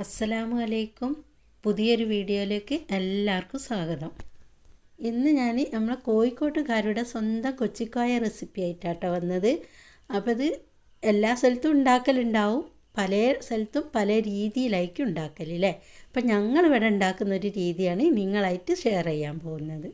അസ്സലാമു അലൈക്കും പുതിയൊരു വീഡിയോയിലേക്ക് എല്ലാവർക്കും സ്വാഗതം. ഇന്ന് ഞാൻ നമ്മളെ കോഴിക്കോട്ടുകാരുടെ സ്വന്തം കൊച്ചിക്കായ റെസിപ്പി ആയിട്ടാട്ടോ വന്നത്. അപ്പോൾ ഇത് എല്ലാ സ്ഥലത്തും ഉണ്ടാക്കലുണ്ടാവും. പല സ്ഥലത്തും പല രീതിയിലായിരിക്കും ഉണ്ടാക്കലില്ലേ അപ്പം ഞങ്ങളിവിടെ ഉണ്ടാക്കുന്ന ഒരു രീതിയാണ് നിങ്ങളായിട്ട് ഷെയർ ചെയ്യാൻ പോകുന്നത്.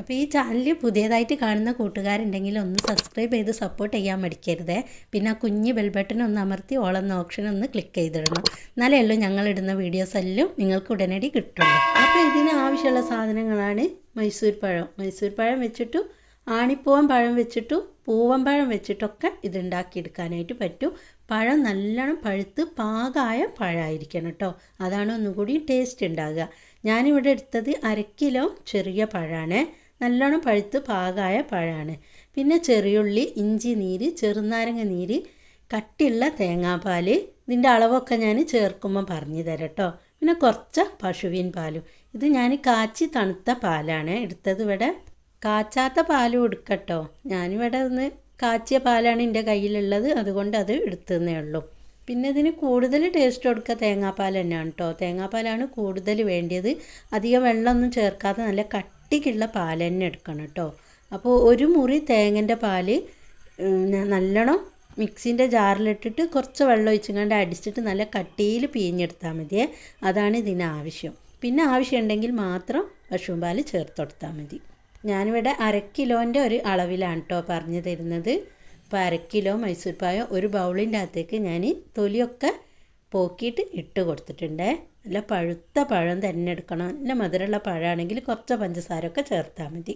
അപ്പോൾ ഈ ചാനൽ പുതിയതായിട്ട് കാണുന്ന കൂട്ടുകാരുണ്ടെങ്കിൽ ഒന്ന് സബ്സ്ക്രൈബ് ചെയ്ത് സപ്പോർട്ട് ചെയ്യാൻ മടിക്കരുതേ. പിന്നെ ആ കുഞ്ഞ് ബെൽബട്ടൺ ഒന്ന് അമർത്തി ഓളെന്ന ഓപ്ഷൻ ഒന്ന് ക്ലിക്ക് ചെയ്തിടണം. എന്നാലേ ഉള്ളൂ ഞങ്ങളിടുന്ന വീഡിയോസ് എല്ലാം നിങ്ങൾക്ക് ഉടനടി കിട്ടുള്ളൂ. അപ്പോൾ ഇതിന് ആവശ്യമുള്ള സാധനങ്ങളാണ് മൈസൂർ പഴം. മൈസൂർ പഴം വെച്ചിട്ടു ആണിപ്പൂവൻ പഴം വെച്ചിട്ടു പൂവൻ പഴം വെച്ചിട്ടൊക്കെ ഇതുണ്ടാക്കിയെടുക്കാനായിട്ട് പറ്റും. പഴം നല്ലോണം പഴുത്ത് പാകമായ പഴമായിരിക്കണം കേട്ടോ അതാണ് ഒന്നുകൂടി ടേസ്റ്റ് ഉണ്ടാകുക ഞാനിവിടെ എടുത്തത് അര കിലോ ചെറിയ പഴമാണ് നല്ലോണം പഴുത്ത് പാകമായ പഴമാണ് പിന്നെ ചെറിയുള്ളി ഇഞ്ചി നീര് ചെറുനാരങ്ങ നീര് കട്ടിയുള്ള തേങ്ങാപ്പാൽ ഇതിന്റെ അളവൊക്കെ ഞാൻ ചേർക്കുമ്പോൾ പറഞ്ഞു തരാം കേട്ടോ പിന്നെ കുറച്ച് പശുവിൻ പാലും. ഇത് ഞാൻ കാച്ചി തണുത്ത പാലാണ് എടുത്തത് ഇവിടെ. കാച്ചാത്ത പാലും എടുക്കട്ടോ ഞാനിവിടെ ഒന്ന് കാച്ചിയ പാലാണ് എന്റെ കയ്യിലുള്ളത്. അതുകൊണ്ട് അത് എടുത്തതേ ഉള്ളൂ. പിന്നെ ഇതിന് കൂടുതൽ ടേസ്റ്റ് കൊടുക്കുക തേങ്ങാപ്പാൽ തന്നെയാണ് കേട്ടോ തേങ്ങാപ്പാലാണ് കൂടുതൽ വേണ്ടിയത്. അധികം വെള്ളമൊന്നും ചേർക്കാതെ നല്ല കട്ടിക്കുള്ള പാൽ തന്നെ എടുക്കണം കേട്ടോ. അപ്പോൾ ഒരു മുറി തേങ്ങന്റെ പാൽ നല്ലോണം മിക്സിന്റെ ജാറിലിട്ടിട്ട് കുറച്ച് വെള്ളം ഒഴിച്ചുകൊണ്ട് അടിച്ചിട്ട് നല്ല കട്ടിയിൽ പിഴിഞ്ഞെടുത്താൽ മതിയേ. അതാണ് ഇതിന് ആവശ്യം. പിന്നെ ആവശ്യമുണ്ടെങ്കിൽ മാത്രം പശുവും പാൽ ചേർത്ത് കൊടുത്താൽ മതി. ഞാനിവിടെ അര കിലോന്റെ ഒരു അളവിലാണ് കേട്ടോ പറഞ്ഞു തരുന്നത്. അപ്പോൾ അര കിലോ മൈസൂർ പായോ ഒരു ബൗളിന്റെ അകത്തേക്ക് ഞാൻ തൊലിയൊക്കെ പോക്കിയിട്ട് ഇട്ട് കൊടുത്തിട്ടുണ്ട്. നല്ല പഴുത്ത പഴം തന്നെ എടുക്കണം. നല്ല മധുരമുള്ള പഴമാണെങ്കിൽ കുറച്ച് പഞ്ചസാരയൊക്കെ ചേർത്താൽ മതി.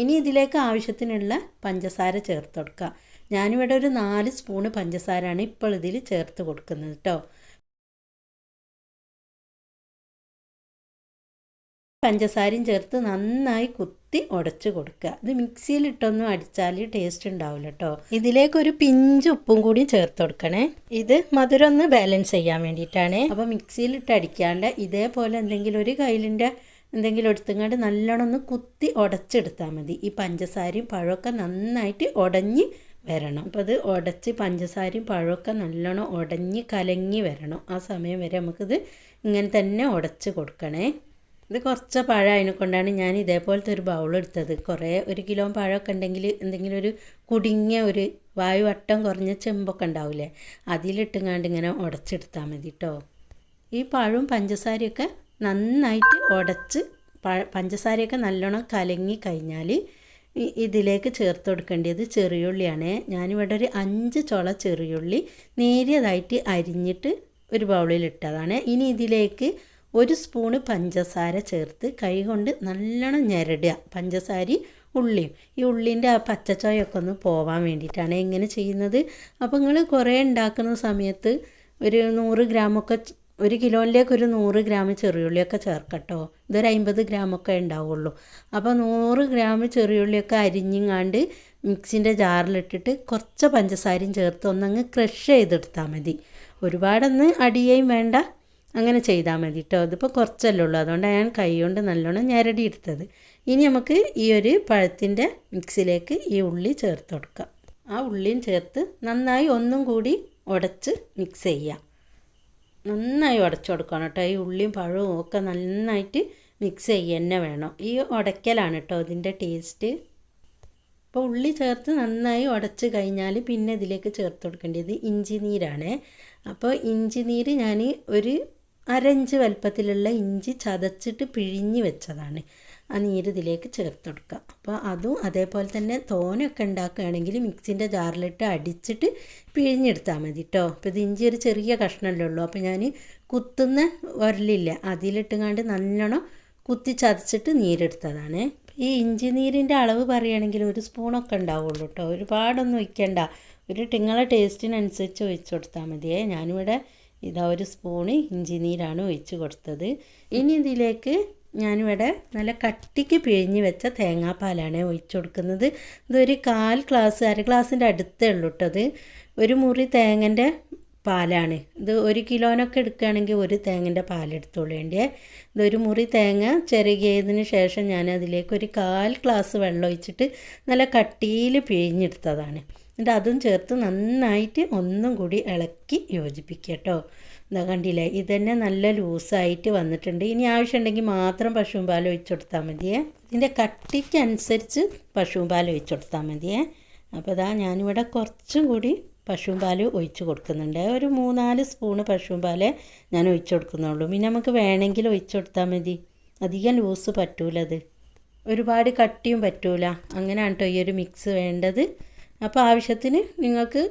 ഇനി ഇതിലേക്ക് ആവശ്യത്തിനുള്ള പഞ്ചസാര ചേർത്ത് കൊടുക്കുക. ഞാനിവിടെ ഒരു നാല് സ്പൂണ് പഞ്ചസാരയാണ് ഇപ്പോൾ ഇതിൽ ചേർത്ത് കൊടുക്കുന്നത് കേട്ടോ. പഞ്ചസാരയും ചേർത്ത് നന്നായി കുത്തി ഉടച്ച് കൊടുക്കുക. ഇത് മിക്സിയിലിട്ടൊന്നും അടിച്ചാൽ ടേസ്റ്റ് ഉണ്ടാവില്ല കേട്ടോ ഇതിലേക്ക് ഒരു പിഞ്ച് ഉപ്പും കൂടി ചേർത്ത് കൊടുക്കണേ. ഇത് മധുരം ഒന്ന് ബാലൻസ് ചെയ്യാൻ വേണ്ടിയിട്ടാണ്. അപ്പോൾ മിക്സിയിലിട്ട് അടിക്കാണ്ട് ഇതേപോലെ എന്തെങ്കിലും ഒരു കയ്യിലിന്റെ എന്തെങ്കിലും എടുത്തുകൊണ്ട് നല്ലോണം ഒന്ന് കുത്തി ഉടച്ചെടുത്താൽ മതി. ഈ പഞ്ചസാരയും പഴമൊക്കെ നന്നായിട്ട് ഉടഞ്ഞ് വരണം. അപ്പോൾ അത് ഉടച്ച് പഞ്ചസാരയും പഴമൊക്കെ നല്ലോണം ഉടഞ്ഞ് കലങ്ങി വരണം. ആ സമയം വരെ നമുക്കിത് ഇങ്ങനെ തന്നെ ഉടച്ച് കൊടുക്കണേ. ഇത് കുറച്ച് പഴം അതിനെ കൊണ്ടാണ് ഞാൻ ഇതേപോലത്തെ ഒരു ബൗൾ എടുത്തത്. കുറേ ഒരു കിലോ പഴമൊക്കെ ഉണ്ടെങ്കിൽ എന്തെങ്കിലും ഒരു കുടുങ്ങിയ ഒരു വായു വട്ടം കുറഞ്ഞ ചെമ്പൊക്കെ ഉണ്ടാവില്ലേ അതിലിട്ടുങ്ങാണ്ട് ഇങ്ങനെ ഉടച്ചെടുത്താൽ മതി കേട്ടോ ഈ പഴവും പഞ്ചസാരയൊക്കെ നന്നായിട്ട് ഉടച്ച് പഞ്ചസാരയൊക്കെ നല്ലോണം കലങ്ങി കഴിഞ്ഞാൽ ഇതിലേക്ക് ചേർത്ത് കൊടുക്കേണ്ടത് ചെറിയുള്ളിയാണ്. ഞാനിവിടെ ഒരു അഞ്ച് ചുള ചെറിയുള്ളി നേരിയതായിട്ട് അരിഞ്ഞിട്ട് ഒരു ബൗളിൽ ഇട്ടതാണ്. ഇനി ഇതിലേക്ക് ഒരു സ്പൂണ് പഞ്ചസാര ചേർത്ത് കൈ കൊണ്ട് നല്ലോണം ഞെരടുക. പഞ്ചസാര ഉള്ളിയും. ഈ ഉള്ളിന്റെ ആ പച്ചച്ചോയൊക്കെ ഒന്ന് പോവാൻ വേണ്ടിയിട്ടാണ് എങ്ങനെ ചെയ്യുന്നത്. അപ്പോൾ നിങ്ങൾ കുറേ ഉണ്ടാക്കുന്ന സമയത്ത് ഒരു നൂറ് ഗ്രാമൊക്കെ ഒരു കിലോയിലേക്ക് ഒരു നൂറ് ഗ്രാം ചെറിയുള്ളിയൊക്കെ ചേർക്കട്ടോ. ഇതൊരു അമ്പത് ഗ്രാമൊക്കെ ഉണ്ടാവുള്ളൂ. അപ്പോൾ നൂറ് ഗ്രാം ചെറിയുള്ളിയൊക്കെ അരിഞ്ഞിങ്ങാണ്ട് മിക്സിന്റെ ജാറിലിട്ടിട്ട് കുറച്ച് പഞ്ചസാരയും ചേർത്ത് ഒന്നങ്ങ് ക്രഷ് ചെയ്തെടുത്താൽ മതി. ഒരുപാടൊന്ന് അടിയേയും വേണ്ട. അങ്ങനെ ചെയ്താൽ മതി കേട്ടോ അതിപ്പോൾ കുറച്ചല്ലേ ഉള്ളൂ. അതുകൊണ്ടാണ് ഞാൻ കൈകൊണ്ട് നല്ലോണം ഞരടി എടുത്തത്. ഇനി നമുക്ക് ഈ ഒരു പഴത്തിന്റെ മിക്സിലേക്ക് ഈ ഉള്ളി ചേർത്ത് കൊടുക്കാം. ആ ഉള്ളിയും ചേർത്ത് നന്നായി ഒന്നും കൂടി ഉടച്ച് മിക്സ് ചെയ്യാം. നന്നായി ഉടച്ചു കൊടുക്കണം കേട്ടോ ഈ ഉള്ളിയും പഴവും ഒക്കെ നന്നായിട്ട് മിക്സ് ചെയ്യുക വേണം. ഈ ഉടയ്ക്കലാണ് കേട്ടോ ഇതിന്റെ ടേസ്റ്റ് അപ്പോൾ ഉള്ളി ചേർത്ത് നന്നായി ഉടച്ച് കഴിഞ്ഞാൽ പിന്നെ ഇതിലേക്ക് ചേർത്ത് കൊടുക്കേണ്ടത് ഇഞ്ചി നീരാണ്. അപ്പോൾ ഇഞ്ചി നീര് ഞാൻ ഒരു അരഞ്ച് വലുപ്പത്തിലുള്ള ഇഞ്ചി ചതച്ചിട്ട് പിഴിഞ്ഞ് വെച്ചതാണ്. ആ നീര് ഇതിലേക്ക് ചേർത്ത് കൊടുക്കുക. അപ്പോൾ അതും അതേപോലെ തന്നെ തോനൊക്കെ ഉണ്ടാക്കുകയാണെങ്കിൽ മിക്സിന്റെ ജാറിലിട്ട് അടിച്ചിട്ട് പിഴിഞ്ഞെടുത്താൽ മതി കേട്ടോ അപ്പോൾ ഇത് ഇഞ്ചി ഒരു ചെറിയ കഷ്ണമല്ലേ ഉള്ളൂ. അപ്പോൾ ഞാൻ കുത്തുന്ന ഉരലില്ല അതിലിട്ടുങ്ങാണ്ട് നല്ലോണം കുത്തി ചതച്ചിട്ട് നീരെടുത്തതാണ്. ഈ ഇഞ്ചി നീരിന്റെ അളവ് പറയുകയാണെങ്കിൽ ഒരു സ്പൂണൊക്കെ ഉണ്ടാവുള്ളൂ കേട്ടോ ഒരുപാടൊന്നും ഒഴിക്കണ്ട. ഒരു ടിങ്ങളെ ടേസ്റ്റിനനുസരിച്ച് ഒഴിച്ചു കൊടുത്താൽ മതിയേ. ഞാനിവിടെ ഇതാ ഒരു സ്പൂണ് ഇഞ്ചി നീരാണ് ഒഴിച്ച് കൊടുത്തത്. ഇനി ഇതിലേക്ക് ഞാനിവിടെ നല്ല കട്ടിക്ക് പിഴിഞ്ഞ് വെച്ച തേങ്ങാപ്പാലാണ് ഒഴിച്ചു കൊടുക്കുന്നത്. ഇതൊരു കാൽ ഗ്ലാസ് അര ഗ്ലാസിന്റെ അടുത്തേ ഉള്ളൂ കേട്ടത് ഒരു മുറി തേങ്ങന്റെ പാലാണ്. ഇത് ഒരു കിലോനൊക്കെ എടുക്കുകയാണെങ്കിൽ ഒരു തേങ്ങന്റെ പാലെടുത്തോളേണ്ടേ ഇതൊരു മുറി തേങ്ങ ചെറുകിയതിന് ശേഷം ഞാൻ അതിലേക്ക് ഒരു കാൽ ഗ്ലാസ് വെള്ളം ഒഴിച്ചിട്ട് നല്ല കട്ടിയിൽ പിഴിഞ്ഞെടുത്തതാണ്. എന്നിട്ട് അതും ചേർത്ത് നന്നായിട്ട് ഒന്നും കൂടി ഇളക്കി യോജിപ്പിക്കുക കേട്ടോ. എന്താ കണ്ടില്ലേ ഇതന്നെ നല്ല ലൂസായിട്ട് വന്നിട്ടുണ്ട്. ഇനി ആവശ്യമുണ്ടെങ്കിൽ മാത്രം പശുവും പാൽ ഒഴിച്ചു കൊടുത്താൽ മതിയേ. ഇതിന്റെ കട്ടിക്കനുസരിച്ച് പശുവും പാൽ ഒഴിച്ചു കൊടുത്താൽ മതിയേ. അപ്പോൾ ഇതാ ഞാനിവിടെ കുറച്ചും കൂടി പശുവും പാൽ ഒഴിച്ച് കൊടുക്കുന്നുണ്ട്. ഒരു മൂന്നാൽ സ്പൂണ് പശുവും പാൽ ഞാൻ ഒഴിച്ചു കൊടുക്കുന്നുള്ളൂ. പിന്നെ നമുക്ക് വേണമെങ്കിൽ ഒഴിച്ചു കൊടുത്താൽ മതി. അധികം ലൂസ് പറ്റൂലത്. ഒരുപാട് കട്ടിയും പറ്റൂല. അങ്ങനെയാണ് കേട്ടോ ഈ ഒരു മിക്സ് വേണ്ടത്. അപ്പോൾ ആവശ്യത്തിന് നിങ്ങൾക്ക്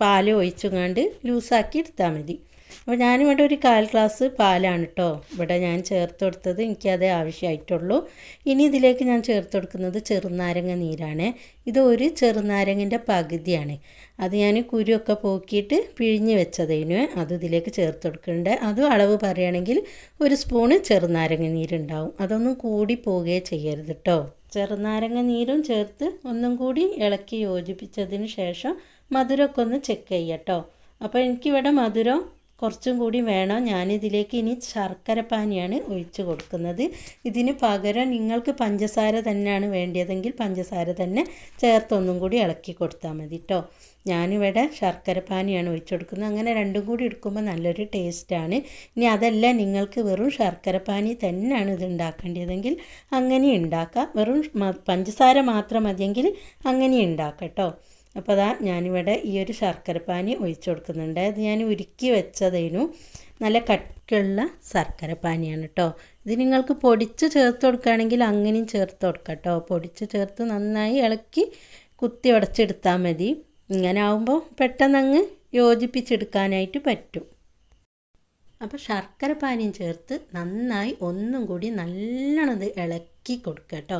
പാൽ ഒഴിച്ചുകൊണ്ട് ലൂസാക്കി എടുത്താൽ മതി. അപ്പോൾ ഞാനിവിടെ ഒരു കാൽ ഗ്ലാസ് പാലാണ് കേട്ടോ ഇവിടെ ഞാൻ ചേർത്ത് കൊടുത്തത് എനിക്കതേ ആവശ്യമായിട്ടുള്ളൂ ഇനി ഇതിലേക്ക് ഞാൻ ചേർത്ത് കൊടുക്കുന്നത് ചെറുനാരങ്ങ നീരാണ്. ഇത് ഒരു ചെറുനാരങ്ങന്റെ പകുതിയാണ്. അത് ഞാൻ കുരുവൊക്കെ പോക്കിയിട്ട് പിഴിഞ്ഞ് വെച്ചതിന്. അത് ഇതിലേക്ക് ചേർത്ത് കൊടുക്കുന്നുണ്ട് അതും അളവ് പറയുകയാണെങ്കിൽ ഒരു സ്പൂണ് ചെറുനാരങ്ങ നീരുണ്ടാവും. അതൊന്നും കൂടി പോവുകയേ ചെയ്യരുത് കേട്ടോ ചെറുനാരങ്ങ നീരും ചേർത്ത് ഒന്നും കൂടി ഇളക്കി യോജിപ്പിച്ചതിന് ശേഷം മധുരമൊക്കെ ഒന്ന് ചെക്ക് ചെയ്യട്ടോ. അപ്പോൾ എനിക്കിവിടെ മധുരം കുറച്ചും കൂടി വേണം. ഞാനിതിലേക്ക് ഇനി ശർക്കര പാനിയാണ് ഒഴിച്ച് കൊടുക്കുന്നത്. ഇതിന് പകരം നിങ്ങൾക്ക് പഞ്ചസാര തന്നെയാണ് വേണ്ടിയതെങ്കിൽ പഞ്ചസാര തന്നെ ചേർത്തൊന്നും കൂടി ഇളക്കി കൊടുത്താൽ മതി കേട്ടോ ഞാനിവിടെ ശർക്കര പാനിയാണ് ഒഴിച്ചു കൊടുക്കുന്നത് അങ്ങനെ രണ്ടും കൂടി എടുക്കുമ്പോൾ നല്ലൊരു ടേസ്റ്റാണ്. ഇനി അതല്ല നിങ്ങൾക്ക് വെറും ശർക്കര പാനി തന്നെയാണ് ഇത് ഉണ്ടാക്കേണ്ടതെങ്കിൽ അങ്ങനെ ഉണ്ടാക്കാം. വെറും പഞ്ചസാര മാത്രം മതിയെങ്കിൽ അങ്ങനെ ഉണ്ടാക്കാം കേട്ടോ. അപ്പോൾ അതാ ഞാനിവിടെ ഈ ഒരു ശർക്കര പാനി ഒഴിച്ചു കൊടുക്കുന്നുണ്ട് അത് ഞാൻ ഉരുക്കി വെച്ചതേനു. നല്ല കട്ടിയുള്ള ശർക്കര പാനിയാണ് കേട്ടോ. ഇത് നിങ്ങൾക്ക് പൊടിച്ച് ചേർത്ത് കൊടുക്കുകയാണെങ്കിൽ അങ്ങനെയും ചേർത്ത് കൊടുക്കാം കേട്ടോ. പൊടിച്ച് ചേർത്ത് നന്നായി ഇളക്കി കുത്തി ഉടച്ചെടുത്താൽ മതി. ഇങ്ങനെ ആവുമ്പോൾ പെട്ടെന്നങ്ങ് യോജിപ്പിച്ചെടുക്കാനായിട്ട് പറ്റും. അപ്പോൾ ശർക്കര പാനിയും ചേർത്ത് നന്നായി ഒന്നും കൂടി നല്ലോണം ഇളക്കി കൊടുക്കുക കേട്ടോ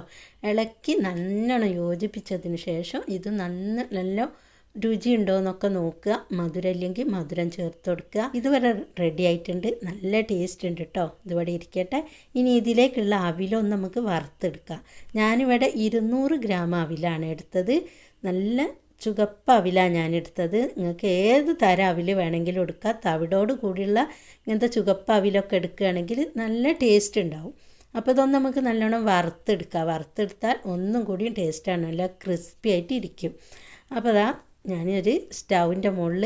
ഇളക്കി നല്ലോണം യോജിപ്പിച്ചതിന് ശേഷം ഇത് നന്ന നല്ല രുചി ഉണ്ടോ എന്നൊക്കെ നോക്കുക. മധുരം ഇല്ലെങ്കിൽ മധുരം ചേർത്ത് കൊടുക്കുക. ഇതുവരെ റെഡി ആയിട്ടുണ്ട്. നല്ല ടേസ്റ്റ് ഉണ്ട് കേട്ടോ ഇതുവരെ ഇരിക്കട്ടെ. ഇനി ഇതിലേക്കുള്ള അവിലൊന്ന് നമുക്ക് വറുത്തെടുക്കാം. ഞാനിവിടെ ഇരുന്നൂറ് ഗ്രാം അവിലാണ് എടുത്തത്. നല്ല ചുവപ്പ് അവിലാണ് ഞാൻ എടുത്തത് നിങ്ങൾക്ക് ഏത് തരം അവിൽ വേണമെങ്കിലും എടുക്കാം. തവിടോട് കൂടിയുള്ള ഇങ്ങനത്തെ ചുവപ്പ് അവിലൊക്കെ എടുക്കുകയാണെങ്കിൽ നല്ല ടേസ്റ്റ് ഉണ്ടാവും. അപ്പോൾ ഇതൊന്ന് നമുക്ക് നല്ലോണം വറുത്തെടുക്കാം. വറുത്തെടുത്താൽ ഒന്നും കൂടിയും ടേസ്റ്റാണ് നല്ല ക്രിസ്പി ആയിട്ട് ഇരിക്കും. അപ്പോൾ അതാ ഞാനൊരു സ്റ്റൗവിന്റെ മുകളിൽ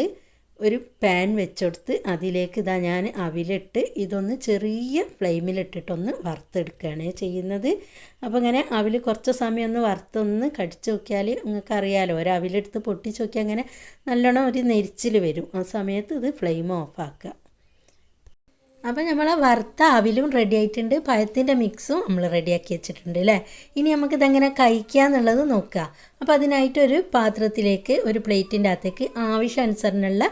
ഒരു പാൻ വെച്ചെടുത്ത് അതിലേക്ക് ഇതാ ഞാൻ അവിലിട്ട് ഇതൊന്ന് ചെറിയ ഫ്ലെയിമിലിട്ടിട്ടൊന്ന് വറുത്തെടുക്കുകയാണ് ചെയ്യുന്നത്. അപ്പോൾ അങ്ങനെ അവിൽ കുറച്ച് സമയം ഒന്ന് വറുത്തൊന്ന് കടിച്ചു നോക്കിയാൽ നിങ്ങൾക്ക് അറിയാലോ ഒരു അവിലെടുത്ത് പൊട്ടിച്ച് നോക്കിയാൽ അങ്ങനെ നല്ലോണം ഒരു നെരിച്ചിൽ വരും. ആ സമയത്ത് ഇത് ഫ്ലെയിം ഓഫാക്കുക അപ്പോൾ നമ്മൾ വറുത്ത അവിലും റെഡി ആയിട്ടുണ്ട്. പഴത്തിന്റെ മിക്സും നമ്മൾ റെഡിയാക്കി വെച്ചിട്ടുണ്ട് അല്ലേ ഇനി നമുക്കിതെങ്ങനെ കഴിക്കുക എന്നുള്ളത് നോക്കുക അപ്പോൾ അതിനായിട്ടൊരു പാത്രത്തിലേക്ക് ഒരു പ്ലേറ്റിന്റെ അകത്തേക്ക് ആവശ്യാനുസരണമുള്ള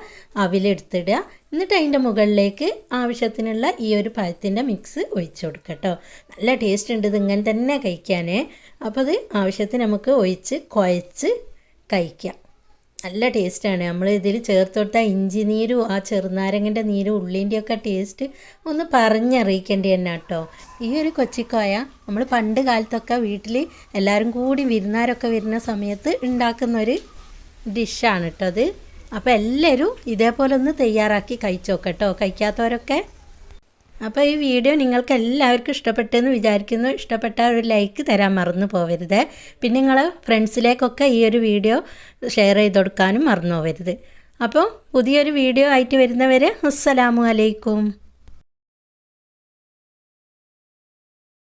അവിലെടുത്തിടുക എന്നിട്ട് അതിന്റെ മുകളിലേക്ക് ആവശ്യത്തിനുള്ള ഈ ഒരു പഴത്തിന്റെ മിക്സ് ഒഴിച്ചു കൊടുക്കുക കേട്ടോ നല്ല ടേസ്റ്റ് ഉണ്ട് ഇത് ഇങ്ങനെ തന്നെ കഴിക്കാനേ. അപ്പോൾ അത് ആവശ്യത്തിന് നമുക്ക് ഒഴിച്ച് കുഴച്ച് കഴിക്കാം. നല്ല ടേസ്റ്റാണ്. നമ്മൾ ഇതിൽ ചേർത്ത് ഇഞ്ചി നീരും ആ ചെറുനാരങ്ങന്റെ നീരും ഉള്ളിന്റെയൊക്കെ ടേസ്റ്റ് ഒന്ന് പറഞ്ഞറിയിക്കേണ്ടി തന്നെ കേട്ടോ. ഈ ഒരു കൊച്ചിക്കോയ നമ്മൾ പണ്ട് കാലത്തൊക്കെ വീട്ടിൽ എല്ലാവരും കൂടി വിരുന്നാരൊക്കെ വരുന്ന സമയത്ത് ഉണ്ടാക്കുന്ന ഒരു ഡിഷാണ് കേട്ടോ അത്. അപ്പോൾ എല്ലാവരും ഇതേപോലെ ഒന്ന് തയ്യാറാക്കി കഴിച്ചു നോക്കട്ടോ കഴിക്കാത്തവരൊക്കെ അപ്പോൾ ഈ വീഡിയോ നിങ്ങൾക്ക് എല്ലാവർക്കും ഇഷ്ടപ്പെട്ടെന്ന് വിചാരിക്കുന്നു. ഇഷ്ടപ്പെട്ട ഒരു ലൈക്ക് തരാൻ മറന്നു പോവരുത്. പിന്നെ നിങ്ങൾ ഫ്രണ്ട്സിലേക്കൊക്കെ ഈ ഒരു വീഡിയോ ഷെയർ ചെയ്ത് കൊടുക്കാനും മറന്നു പോവരുത്. അപ്പോൾ പുതിയൊരു വീഡിയോ ആയിട്ട് വരുന്നവരെ അസ്സലാമു അലൈക്കും.